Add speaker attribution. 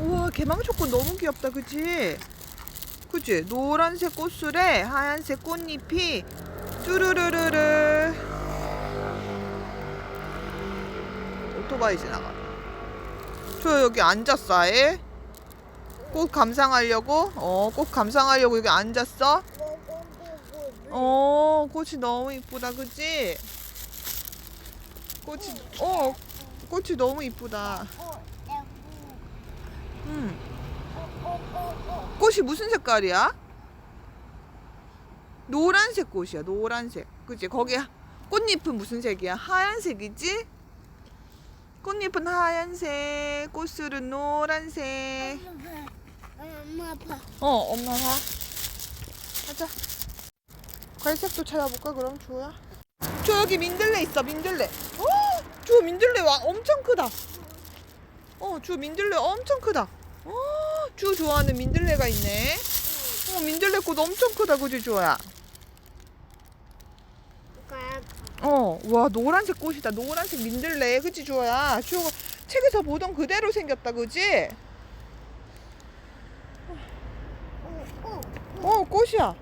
Speaker 1: 우와 개망초꽃 너무 귀엽다 그치? 그치? 노란색 꽃술에 하얀색 꽃잎이 쭈르르르르 오토바이 지나가 저 여기 앉았어 아예? 꽃 감상하려고? 어, 꽃 감상하려고 여기 앉았어? 어, 꽃이 너무 이쁘다, 그치? 꽃이, 어, 꽃이 너무 이쁘다. 꽃이 무슨 색깔이야? 노란색 꽃이야, 노란색. 그치? 거기 꽃잎은 무슨 색이야? 하얀색이지? 꽃잎은 하얀색, 꽃술은 노란색.
Speaker 2: 엄마 아파.
Speaker 1: 어, 엄마 봐. 가자. 갈색도 찾아볼까 그럼 주호야? 저 여기 민들레 있어 민들레. 어, 주호 민들레 와 엄청 크다. 어, 주호 민들레 엄청 크다. 어, 주호 좋아하는 민들레가 있네. 어, 민들레 꽃 엄청 크다 그지 주호야? 어, 와 노란색 꽃이다. 노란색 민들레 그지 주호야? 주호가 책에서 보던 그대로 생겼다 그지? 어, 꽃이야.